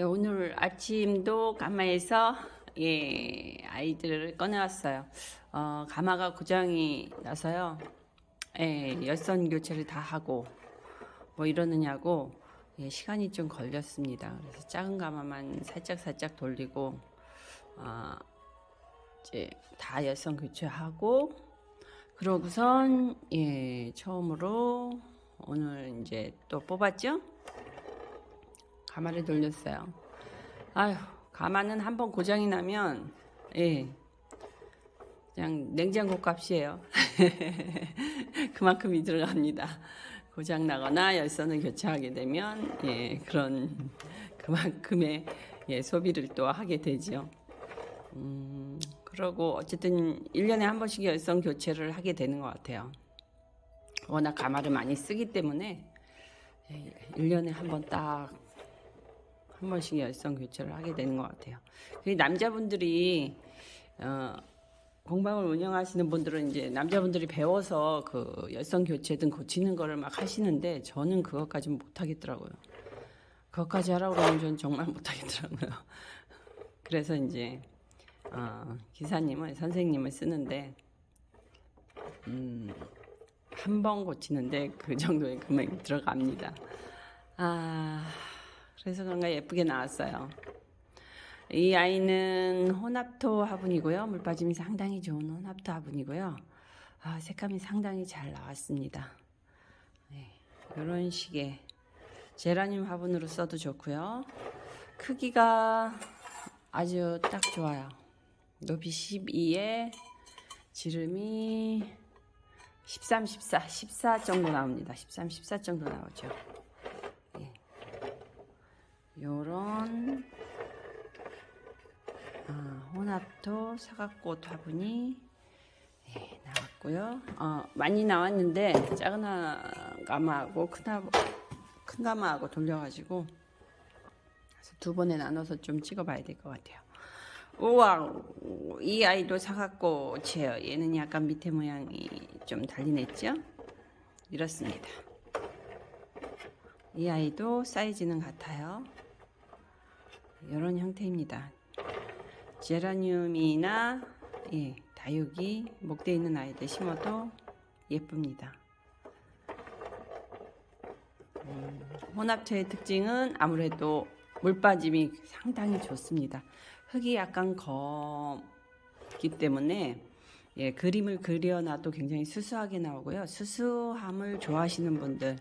예, 오늘 아침도 가마에서 예, 아이들을 꺼내왔어요. 어, 가마가 고장이 나서요. 예, 열선 교체를 다 하고 뭐 이러느냐고 예, 시간이 좀 걸렸습니다. 그래서 작은 가마만 살짝 살짝 돌리고 아, 이제 다 열선 교체하고 그러고선 예, 처음으로 오늘 이제 또 뽑았죠? 가마를 돌렸어요. 아휴, 가마는 한 번 고장이 나면, 예, 그냥 냉장고 값이에요. 그만큼이 들어갑니다. 고장 나거나 열선을 교체하게 되면, 예, 그런 그만큼의 예, 소비를 또 하게 되죠. 음, 그러고 어쨌든 1년에 한 번씩 열선 교체를 하게 되는 것 같아요. 워낙 가마를 많이 쓰기 때문에, 예, 1년에 한 번 딱 한 번씩 열선 교체를 하게 되는 것 같아요. 그 남자분들이 어, 공방을 운영하시는 분들은 이제 남자분들이 배워서 그 열선 교체든 고치는 거를 막 하시는데 저는 그것까지는 못 하겠더라고요. 그것까지 하라고 그러면 저는 정말 못 하겠더라고요. 그래서 이제 어, 기사님을 선생님을 쓰는데 음, 한 번 고치는데 그 정도의 금액이 들어갑니다. 아. 그래서 그런가 예쁘게 나왔어요. 이 아이는 혼합토 화분이고요. 물 빠짐이 상당히 좋은 혼합토 화분이고요. 아, 색감이 상당히 잘 나왔습니다. 네, 이런 식의 제라늄 화분으로 써도 좋고요. 크기가 아주 딱 좋아요. 높이 12에 지름이 13, 14, 14 정도 나옵니다. 13, 14 정도 나오죠. 요런 아, 혼합토 사각꽃 화분이 네, 나왔고요. 어, 많이 나왔는데 작은 가마하고 큰, 하, 큰 가마하고 돌려가지고 두 번에 나눠서 좀 찍어봐야 될 것 같아요. 우와, 이 아이도 사각꽃이에요. 얘는 약간 밑에 모양이 좀 달리냈죠? 이렇습니다. 이 아이도 사이즈는 같아요. 이런 형태입니다. 제라늄이나 예, 다육이 목대 있는 아이들 심어도 예쁩니다. 음, 혼합체의 특징은 아무래도 물 빠짐이 상당히 좋습니다. 흙이 약간 검기 때문에 예, 그림을 그려놔도 굉장히 수수하게 나오고요. 수수함을 좋아하시는 분들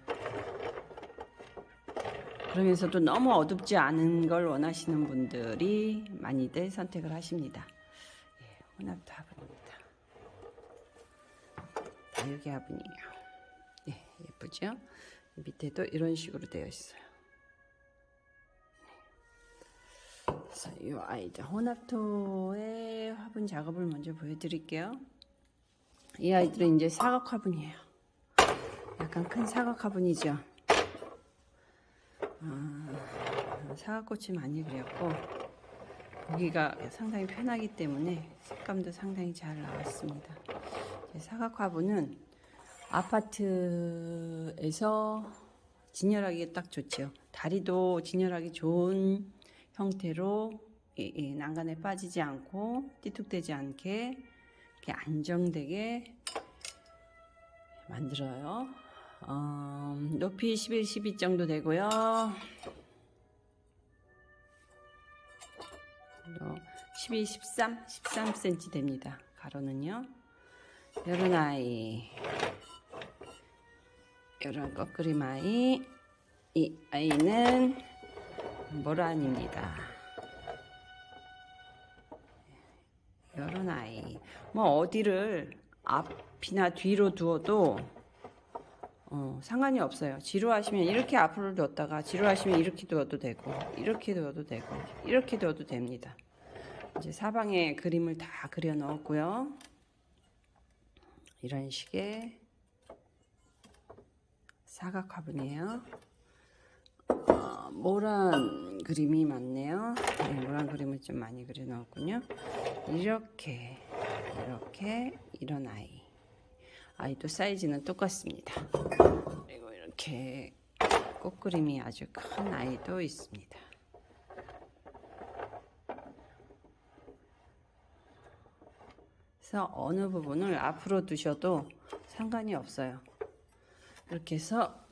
그러면서도 너무 어둡지 않은 걸 원하시는 분들이 많이들 선택을 하십니다. 예, 혼합도 화분입니다. 다육이 화분이에요. 예, 예쁘죠? 밑에도 이런 식으로 되어 있어요. 그래서 이 아이들 혼합토의 화분 작업을 먼저 보여드릴게요. 이 아이들은 이제 사각 화분이에요. 약간 큰 사각 화분이죠. 아, 사과꽃이 많이 그렸고 보기가 상당히 편하기 때문에 색감도 상당히 잘 나왔습니다. 사각 화분은 아파트에서 진열하기 딱 좋죠. 다리도 진열하기 좋은 형태로 난간에 빠지지 않고 띠뚝대지 않게 이렇게 안정되게 만들어요. 어, 높이 11, 12 정도 되고요. 12, 13, 13cm 됩니다. 가로는요. 요런 아이, 요런 꺼끄림 아이, 이 아이는 모란입니다. 요런 아이, 뭐 어디를 앞이나 뒤로 두어도 어, 상관이 없어요. 지루하시면 이렇게 앞으로 뒀다가 지루하시면 이렇게 두어도 되고 이렇게 두어도 되고 이렇게 두어도 됩니다. 이제 사방에 그림을 다 그려 넣었고요. 이런 식의 사각 화분이에요. 어, 모란 그림이 많네요. 네, 모란 그림을 좀 많이 그려 넣었군요. 이렇게 이렇게 이런 아이. 아이도 사이즈는 똑같습니다. 그리고 이렇게 꽃그림이 아주 큰 아이도 있습니다. 그래서 어느 부분을 앞으로 두셔도 상관이 없어요. 이렇게 해서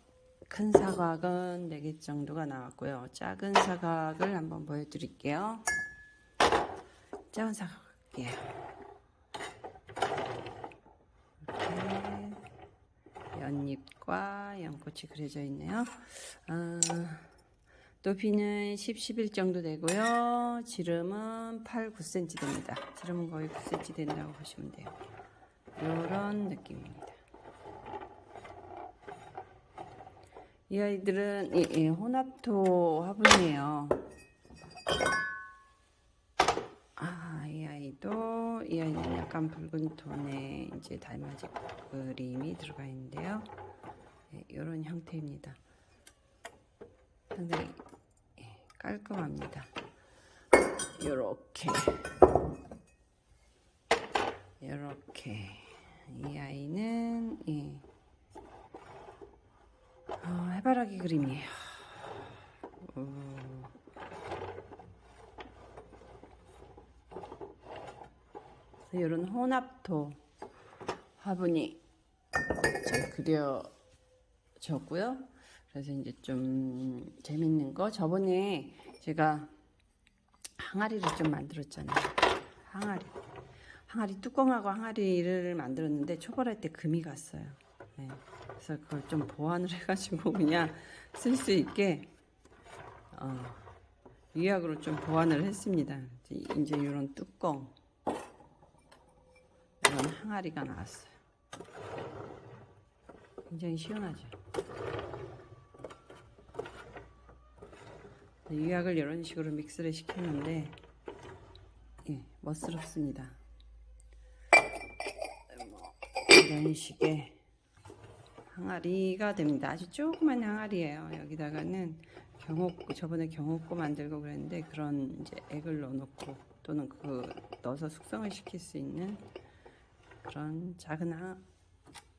큰 사각은 4개 정도가 나왔고요. 작은 사각을 한번 보여드릴게요. 작은 사각이에요. 잎과 연꽃이 그려져 있네요. 아, 높이는 10, 11 정도 되고요. 지름은 8, 9cm 됩니다. 지름은 거의 9cm 된다고 보시면 돼요. 이런 느낌입니다. 이 아이들은 이, 이 혼합토 화분이에요. 아, 이 아이도 이 아이는 약간 붉은 톤의 이제 달맞이 그림이 들어가 있는데요. 이런 형태입니다. 상당히 예, 깔끔합니다. 요렇게 요렇게 이 아이는 예. 어, 해바라기 그림이에요. 어. 그래서 이런 혼합토 화분이 잘 그려졌고요. 그래서 이제 좀 재밌는 거 저번에 제가 항아리를 좀 만들었잖아요. 항아리. 항아리 뚜껑하고 항아리를 만들었는데 초벌할 때 금이 갔어요. 네. 그래서 그걸 좀 보완을 해가지고 그냥 쓸 수 있게 어, 유약으로 좀 보완을 했습니다. 이제 이런 뚜껑, 이런 항아리가 나왔어요. 굉장히 시원하죠. 유약을 이런 식으로 믹스를 시켰는데 예, 멋스럽습니다. 뭐, 이런 식의 항아리가 됩니다. 아주 조그만 항아리예요. 여기다가는 경옥고 저번에 경옥고 만들고 그랬는데 그런 이제 액을 넣어놓고 또는 그 넣어서 숙성을 시킬 수 있는 그런 작은 항,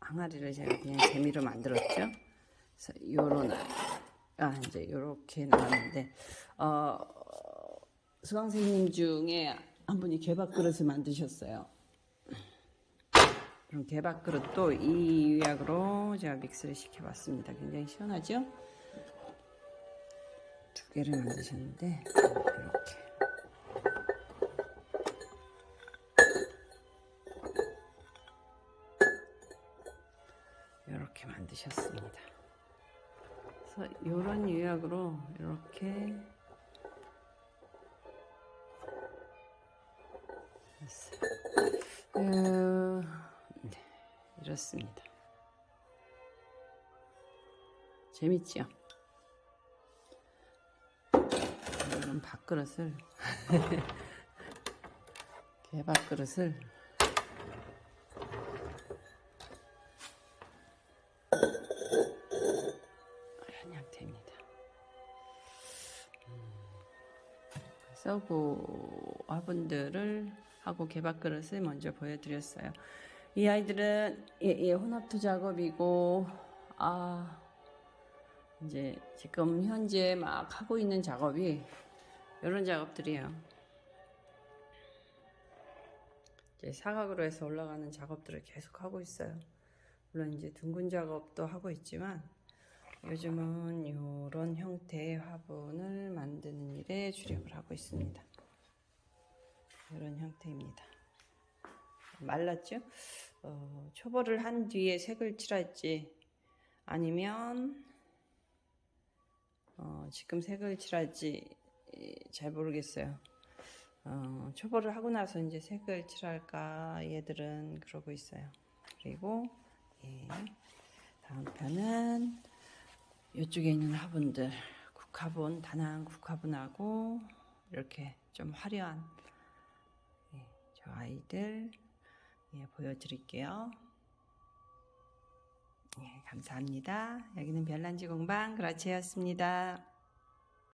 항아리를 제가 그냥 재미로 만들었죠. 그래서 요런 아 이제 요렇게 나왔는데 어 수강생님 중에 한 분이 개밥 그릇을 만드셨어요. 그럼 개밥 그릇도 이 유약으로 제가 믹스를 시켜봤습니다. 굉장히 시원하죠? 두 개를 만드셨는데 이렇게 만드셨습니다. 그래서 이런 유약으로 이렇게 네, 이렇습니다. 재밌죠? 이런 밥그릇을 개밥그릇을 서그 화분들을 하고 개밥 그릇을 먼저 보여드렸어요. 이 아이들은 예, 예, 혼합토 작업이고 아 이제 지금 현재 막 하고 있는 작업이 이런 작업들이에요. 이제 사각으로 해서 올라가는 작업들을 계속 하고 있어요. 물론 이제 둥근 작업도 하고 있지만 요즘은 이런 형태의 화분을 만드는 일에 주력을 하고 있습니다. 이런 형태입니다. 말랐죠? 어, 초벌을 한 뒤에 색을 칠할지 아니면 어, 지금 색을 칠할지 잘 모르겠어요. 어, 초벌을 하고 나서 이제 색을 칠할까 얘들은 그러고 있어요. 그리고 예, 다음 편은 이쪽에 있는 화분들 국화분 단한 국화분하고 이렇게 좀 화려한 예, 저 아이들 예, 보여드릴게요. 예, 감사합니다. 여기는 별난지 공방 그라치였습니다.